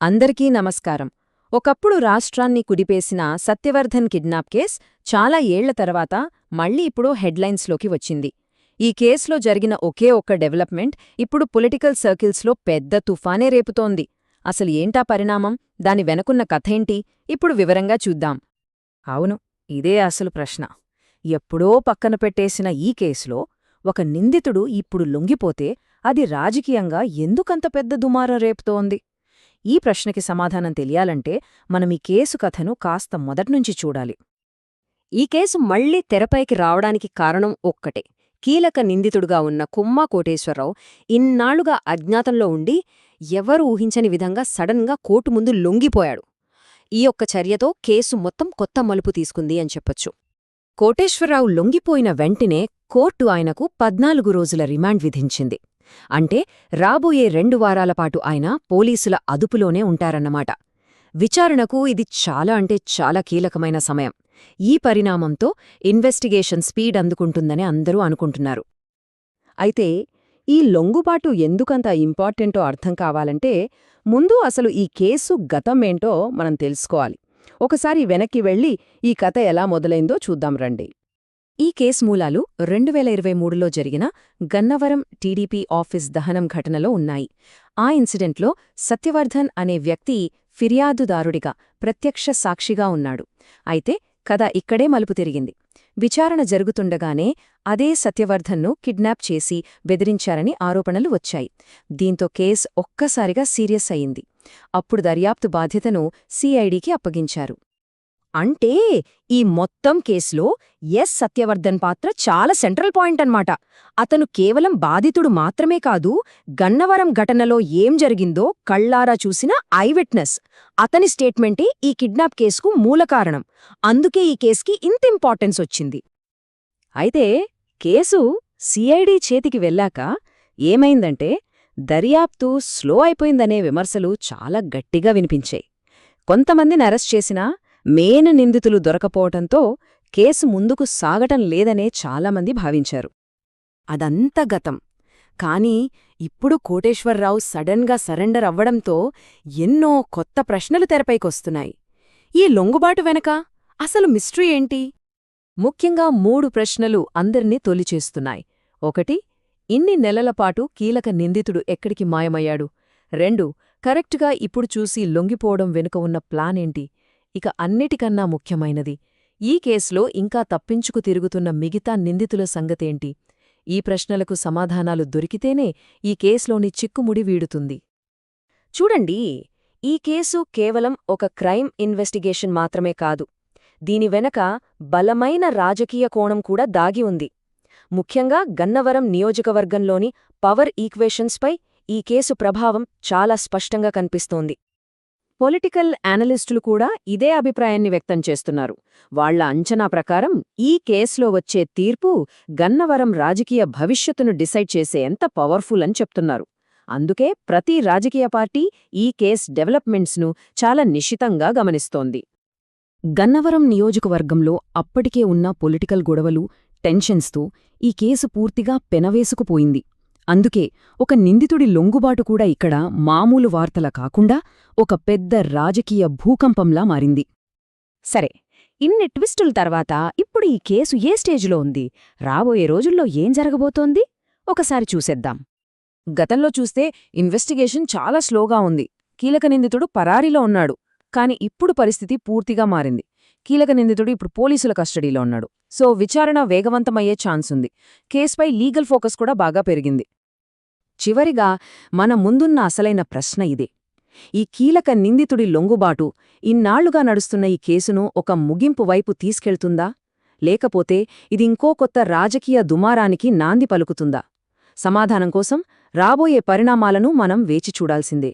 అందరికీ నమస్కారం. ఒకప్పుడు రాష్ట్రాన్ని కుడిపేసిన సత్యవర్ధన్ కిడ్నాప్ కేస్ చాలా ఏళ్ళ తర్వాత మళ్ళీ ఇప్పుడు హెడ్లైన్స్లోకి వచ్చింది. ఈ కేసులో జరిగిన ఒకే ఒక్క డెవలప్మెంట్ ఇప్పుడు పొలిటికల్ సర్కిల్స్లో పెద్ద తుఫానే రేపుతోంది. అసలు ఏంటా పరిణామం? దాని వెనకున్న కథేంటి ఇప్పుడు వివరంగా చూద్దాం. అవును ఇదే అసలు ప్రశ్న. ఎప్పుడో పక్కన పెట్టేసిన ఈ కేసులో ఒక నిందితుడు ఇప్పుడు లొంగిపోతే అది రాజకీయంగా ఎందుకంత పెద్ద దుమారం రేపుతోంది? ఈ ప్రశ్నకి సమాధానం తెలియాలంటే మనం ఈ కేసు కథను కాస్త మొదట్నుంచి చూడాలి. ఈ కేసు మళ్ళీ తెరపైకి రావడానికి కారణం ఒక్కటే. కీలక నిందితుడుగా ఉన్న కుమ్మా కోటేశ్వరరావు ఇన్నాళ్ళుగా అజ్ఞాతంలో ఉండి ఎవరు ఊహించని విధంగా సడన్గా కోర్టు ముందు లొంగిపోయాడు. ఈ ఒక్క చర్యతో కేసు మొత్తం కొత్త మలుపు తీసుకుంది అని చెప్పొచ్చు. కోటేశ్వరరావు లొంగిపోయిన వెంటనే కోర్టు ఆయనకు పద్నాలుగు రోజుల రిమాండ్ విధించింది. అంటే రాబోయే రెండు వారాల పాటు ఆయన పోలీసుల అదుపులోనే ఉంటారన్నమాట. విచారణకు ఇది చాలా అంటే చాలా కీలకమైన సమయం. ఈ పరిణామంతో ఇన్వెస్టిగేషన్ స్పీడ్ అందుకుంటుందని అందరూ అనుకుంటున్నారు. అయితే ఈ లొంగుబాటు ఎందుకంత ఇంపార్టెంటో అర్థం కావాలంటే ముందు అసలు ఈ కేసు గతమేంటో మనం తెలుసుకోవాలి. ఒకసారి వెనక్కి వెళ్ళి ఈ కథ ఎలా మొదలైందో చూద్దాం రండి. ఈ కేసు మూలాలు రెండు వేల ఇరవై మూడులో జరిగిన గన్నవరం టీడీపీ ఆఫీస్ దహనం ఘటనలో ఉన్నాయి. ఆ ఇన్సిడెంట్లో సత్యవర్ధన్ అనే వ్యక్తి ఫిర్యాదుదారుడిగా ప్రత్యక్ష సాక్షిగా ఉన్నాడు. అయితే కథ ఇక్కడే మలుపు తిరిగింది. విచారణ జరుగుతుండగానే అదే సత్యవర్ధన్ను కిడ్నాప్ చేసి బెదిరించారని ఆరోపణలు వచ్చాయి. దీంతో కేస్ ఒక్కసారిగా సీరియస్ అయింది. అప్పుడు దర్యాప్తు బాధ్యతను సిఐడికి అప్పగించారు. అంటే ఈ మొత్తం కేసులో ఎస్. సత్యవర్ధన్ పాత్ర చాలా సెంట్రల్ పాయింట్ అన్నమాట. అతను కేవలం బాధితుడు మాత్రమే కాదు గన్నవరం ఘటనలో ఏం జరిగిందో కళ్ళారా చూసిన ఐవిట్నెస్ అతని స్టేట్మెంటే ఈ కిడ్నాప్ కేసుకు మూల కారణం. అందుకే ఈ కేసుకి ఇంత ఇంపార్టెన్స్ వచ్చింది. అయితే కేసు సిఐడి చేతికి వెళ్ళాక ఏమైందంటే దర్యాప్తు స్లో అయిపోయిందనే విమర్శలు చాలా గట్టిగా వినిపించాయి. కొంతమందిని అరెస్ట్ చేసినా మేన నిందితులు దొరకపోవటంతో కేసు ముందుకు సాగటం లేదనే చాలామంది భావించారు. అదంతా గతం. కాని ఇప్పుడు కోటేశ్వరరావు సడన్గా సరెండర్ అవ్వడంతో ఎన్నో కొత్త ప్రశ్నలు తెరపైకొస్తున్నాయి. ఈ లొంగుబాటు వెనక అసలు మిస్ట్రీ ఏంటి? ముఖ్యంగా మూడు ప్రశ్నలు అందర్నీ తొలిచేస్తున్నాయి. ఒకటి ఇన్ని నెలలపాటు కీలక నిందితుడు ఎక్కడికి మాయమయ్యాడు? రెండు కరెక్టుగా ఇప్పుడు చూసి లొంగిపోవడం వెనుక ఉన్న ప్లానేంటి ఇక అన్నిటికన్నా ముఖ్యమైనది ఈ కేసులో ఇంకా తప్పించుకు తిరుగుతున్న మిగతా నిందితుల సంగతేంటి? ఈ ప్రశ్నలకు సమాధానాలు దొరికితేనే ఈ కేసులోని చిక్కుముడి వీడుతుంది. చూడండి ఈ కేసు కేవలం ఒక క్రైమ్ ఇన్వెస్టిగేషన్ మాత్రమే కాదు దీని వెనక బలమైన రాజకీయ కోణం కూడా దాగి ఉంది. ముఖ్యంగా గన్నవరం నియోజకవర్గంలోని పవర్ ఈక్వేషన్స్పై ఈ కేసు ప్రభావం చాలా స్పష్టంగా కనిపిస్తోంది. పొలిటికల్ అనలిస్టులు కూడా ఇదే అభిప్రాయాన్ని వ్యక్తం చేస్తున్నారు. వాళ్ళ అంచనా ప్రకారం ఈ కేసులో వచ్చే తీర్పు గన్నవరం రాజకీయ భవిష్యత్తును డిసైడ్ చేసే ఎంత పవర్ఫుల్ అని చెప్తున్నారు. అందుకే ప్రతి రాజకీయ పార్టీ ఈ కేస్ డెవలప్మెంట్స్ను చాలా నిశితంగా గమనిస్తోంది. గన్నవరం నియోజకవర్గంలో అప్పటికే ఉన్న పొలిటికల్ గొడవలు టెన్షన్స్తో ఈ కేసు పూర్తిగా పెనవేసుకుపోయింది. అందుకే ఒక నిందితుడి లొంగుబాటు కూడా ఇక్కడ మామూలు వార్తల కాకుండా ఒక పెద్ద రాజకీయ భూకంపంలా మారింది. సరే ఇన్ని ట్విస్టుల తర్వాత ఇప్పుడు ఈ కేసు ఏ స్టేజ్లో ఉంది? రాబోయే రోజుల్లో ఏం జరగబోతోంది? ఒకసారి చూసేద్దాం. గతంలో చూస్తే ఇన్వెస్టిగేషన్ చాలా స్లోగా ఉంది. కీలక నిందితుడు పరారీలో ఉన్నాడు. కాని ఇప్పుడు పరిస్థితి పూర్తిగా మారింది. కీలక నిందితుడు ఇప్పుడు పోలీసుల కస్టడీలో ఉన్నాడు. సో విచారణ వేగవంతమయ్యే ఛాన్స్ ఉంది కేసుపై లీగల్ ఫోకస్ కూడా బాగా పెరిగింది. చివరిగా మన ముందున్న అసలైన ప్రశ్న ఇదే. ఈ కీలక నిందితుడి లొంగుబాటు ఇన్నాళ్ళుగా నడుస్తున్న ఈ కేసును ఒక ముగింపు వైపు తీసుకెళ్తుందా? లేకపోతే ఇది ఇంకో కొత్త రాజకీయ దుమారానికి నాంది పలుకుతుందా? సమాధానం కోసం రాబోయే పరిణామాలను మనం వేచి చూడాల్సిందే.